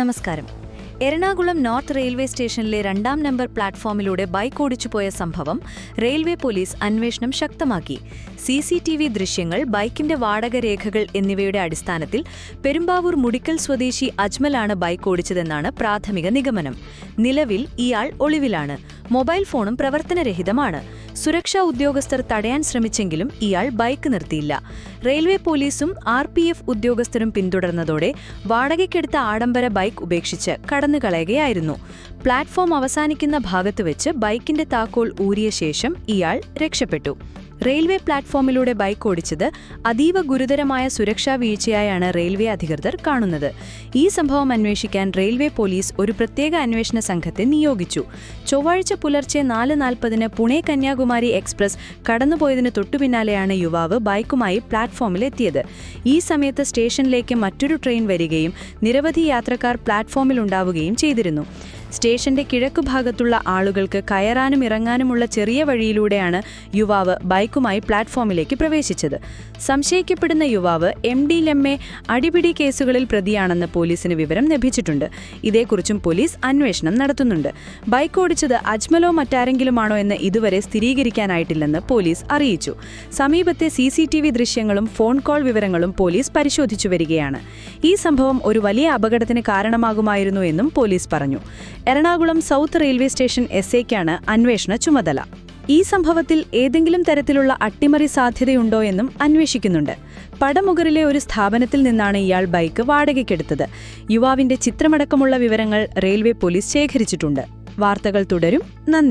നമസ്കാരം. Ernakulam north railway സ്റ്റേഷനിലെ രണ്ടാം നമ്പർ പ്ലാറ്റ്ഫോമിലൂടെ ബൈക്ക് ഓടിച്ചുപോയ സംഭവം റെയിൽവേ പോലീസ് അന്വേഷണം ശക്തമാക്കി. സി സി ടി വി ദൃശ്യങ്ങൾ ബൈക്കിന്റെ വാടക രേഖകൾ എന്നിവയുടെ അടിസ്ഥാനത്തിൽ പെരുമ്പാവൂർ മുടിക്കൽ സ്വദേശി അജ്മലാണ് ബൈക്ക് ഓടിച്ചതെന്നാണ് പ്രാഥമിക നിഗമനം. നിലവിൽ ഇയാൾ ഒളിവിലാണ്. മൊബൈൽ ഫോണും പ്രവർത്തനരഹിതമാണ്. സുരക്ഷാ ഉദ്യോഗസ്ഥർ തടയാൻ ശ്രമിച്ചെങ്കിലും ഇയാൾ ബൈക്ക് നിർത്തിയില്ല. റെയിൽവേ പോലീസും ആർ പി എഫ് ഉദ്യോഗസ്ഥരും പിന്തുടർന്നതോടെ വാടകയ്ക്കെടുത്ത ആഡംബര ബൈക്ക് ഉപേക്ഷിച്ച് കടന്നുകളയുകയായിരുന്നു. പ്ലാറ്റ്ഫോം അവസാനിക്കുന്ന ഭാഗത്ത് വെച്ച് ബൈക്കിന്റെ താക്കോൽ ഊരിയ ശേഷം ഇയാൾ രക്ഷപ്പെട്ടു. റെയിൽവേ പ്ലാറ്റ്ഫോമിലൂടെ ബൈക്ക് ഓടിച്ചത് അതീവ ഗുരുതരമായ സുരക്ഷാ വീഴ്ചയായാണ് റെയിൽവേ അധികൃതർ കാണുന്നത്. ഈ സംഭവം അന്വേഷിക്കാൻ റെയിൽവേ പോലീസ് ഒരു പ്രത്യേക അന്വേഷണ സംഘത്തെ നിയോഗിച്ചു. ചൊവ്വാഴ്ച പുലർച്ചെ നാല് നാൽപ്പതിന് പുണെ കന്യാകുമാരി എക്സ്പ്രസ് കടന്നുപോയതിന് തൊട്ടുപിന്നാലെയാണ് യുവാവ് ബൈക്കുമായി പ്ലാറ്റ്ഫോമിലെത്തിയത്. ഈ സമയത്ത് സ്റ്റേഷനിലേക്ക് മറ്റൊരു ട്രെയിൻ വരികയും നിരവധി യാത്രക്കാർ പ്ലാറ്റ്ഫോമിലുണ്ടാവുകയും ചെയ്തിരുന്നു. സ്റ്റേഷന്റെ കിഴക്കുഭാഗത്തുള്ള ആളുകൾക്ക് കയറാനും ഇറങ്ങാനുമുള്ള ചെറിയ വഴിയിലൂടെയാണ് യുവാവ് ബൈക്കുമായി പ്ലാറ്റ്ഫോമിലേക്ക് പ്രവേശിച്ചത്. സംശയിക്കപ്പെടുന്ന യുവാവ് എം ഡി ലെമ്മെ അടിപിടി കേസുകളിൽ പ്രതിയാണെന്ന് പോലീസിന് വിവരം ലഭിച്ചിട്ടുണ്ട്. ഇതേക്കുറിച്ചും പോലീസ് അന്വേഷണം നടത്തുന്നുണ്ട്. ബൈക്ക് ഓടിച്ചത് അജ്മലോ മറ്റാരെങ്കിലുമാണോ എന്ന് ഇതുവരെ സ്ഥിരീകരിക്കാനായിട്ടില്ലെന്ന് പോലീസ് അറിയിച്ചു. സമീപത്തെ സി ദൃശ്യങ്ങളും ഫോൺ കോൾ വിവരങ്ങളും പോലീസ് പരിശോധിച്ചു വരികയാണ്. ഈ സംഭവം ഒരു വലിയ അപകടത്തിന് കാരണമാകുമായിരുന്നു എന്നും പോലീസ് പറഞ്ഞു. Ernakulam south railway station S എക്കാണ് അന്വേഷണ ചുമതല. ഈ സംഭവത്തിൽ ഏതെങ്കിലും തരത്തിലുള്ള അട്ടിമറി സാധ്യതയുണ്ടോ എന്നും അന്വേഷിക്കുന്നുണ്ട്. പടമുകളിലെ ഒരു സ്ഥാപനത്തിൽ നിന്നാണ് ഇയാൾ ബൈക്ക് വാടകയ്ക്കെടുത്തത്. യുവാവിന്റെ ചിത്രമടക്കമുള്ള വിവരങ്ങൾ റെയിൽവേ പോലീസ് ശേഖരിച്ചിട്ടുണ്ട്. വാർത്തകൾ തുടരും. നന്ദി.